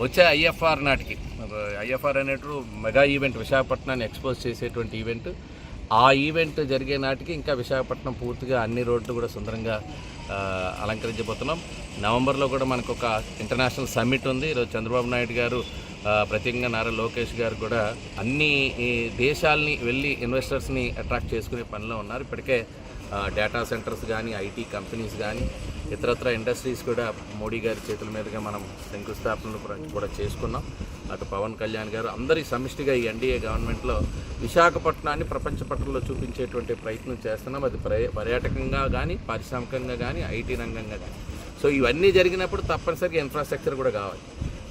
వచ్చే ఐఎఫ్ఆర్ నాటికి. ఐఎఫ్ఆర్ అనేటు మెగా ఈవెంట్ విశాఖపట్నాన్ని ఎక్స్పోజ్ చేసేటువంటి ఈవెంట్. ఆ ఈవెంట్ జరిగే నాటికి ఇంకా విశాఖపట్నం పూర్తిగా అన్ని రోడ్లు కూడా సుందరంగా అలంకరించబోతున్నాం. నవంబర్లో కూడా మనకు ఒక ఇంటర్నేషనల్ సమ్మిట్ ఉంది. ఈరోజు చంద్రబాబు నాయుడు గారు ప్రత్యేకంగా నారా లోకేష్ గారు కూడా అన్ని దేశాలని వెళ్ళి ఇన్వెస్టర్స్ని అట్రాక్ట్ చేసుకునే పనిలో ఉన్నారు. ఇప్పటికే డేటా సెంటర్స్ కానీ ఐటీ కంపెనీస్ కానీ ఇతరత్ర ఇండస్ట్రీస్ కూడా మోడీ గారి చేతుల మీదుగా మనం శంకుస్థాపనలు కూడా- చేసుకున్నాం. అటు పవన్ కళ్యాణ్ గారు అందరి సమిష్టిగా ఈ ఎన్డీఏ గవర్నమెంట్లో విశాఖపట్నాన్ని ప్రపంచ పట్టణంలో చూపించేటువంటి ప్రయత్నం చేస్తున్నాం. అది పర్యాటకంగా కానీ పారిశ్రామికంగా కానీ ఐటీ రంగంగా కానీ సో ఇవన్నీ జరిగినప్పుడు తప్పనిసరిగా ఇన్ఫ్రాస్ట్రక్చర్ కూడా కావాలి.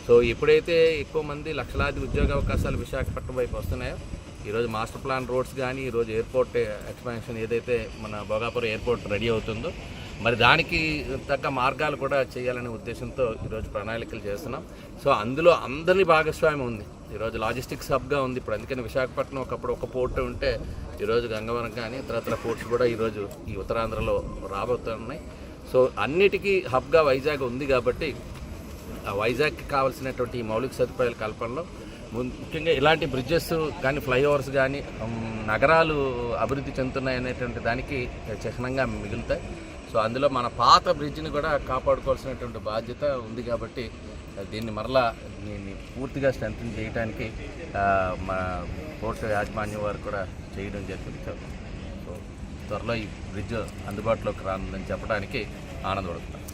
సో ఎప్పుడైతే ఎక్కువ మంది లక్షలాది ఉద్యోగ అవకాశాలు విశాఖపట్నం వైపు వస్తున్నాయో ఈరోజు మాస్టర్ ప్లాన్ రోడ్స్ కానీ ఈరోజు ఎయిర్పోర్ట్ ఎక్స్పాన్షన్ ఏదైతే మన భోగాపురం ఎయిర్పోర్ట్ రెడీ అవుతుందో మరి దానికి తగ్గ మార్గాలు కూడా చేయాలనే ఉద్దేశంతో ఈరోజు ప్రణాళికలు చేస్తున్నాం. సో అందులో అందరి భాగస్వామ్యం ఉంది. ఈరోజు లాజిస్టిక్స్ హబ్గా ఉంది. ఇప్పుడు అందుకని విశాఖపట్నం ఒకప్పుడు ఒక పోర్ట్ ఉంటే ఈరోజు గంగవరం కానీ ఇతరత్ర పోర్ట్స్ కూడా ఈరోజు ఈ ఉత్తరాంధ్రలో రాబోతున్నాయి. సో అన్నిటికీ హబ్గా వైజాగ్ ఉంది కాబట్టి ఆ వైజాగ్కి కావాల్సినటువంటి ఈ మౌలిక సదుపాయాల కల్పనలో ముఖ్యంగా ఇలాంటి బ్రిడ్జెస్ కానీ ఫ్లైఓవర్స్ కానీ నగరాలు అభివృద్ధి చెందుతున్నాయి అనేటువంటి దానికి చిహ్నంగా మిగులుతాయి. సో అందులో మన పాత బ్రిడ్జ్ని కూడా కాపాడుకోవాల్సినటువంటి బాధ్యత ఉంది కాబట్టి దీన్ని మరలా దీన్ని పూర్తిగా స్ట్రెంగ్ చేయడానికి మా పోర్టు యాజమాన్యం వారు కూడా చేయడం జరిగింది. సో త్వరలో ఈ బ్రిడ్జ్ అందుబాటులోకి రానుందని చెప్పడానికి ఆనందపడుతున్నాను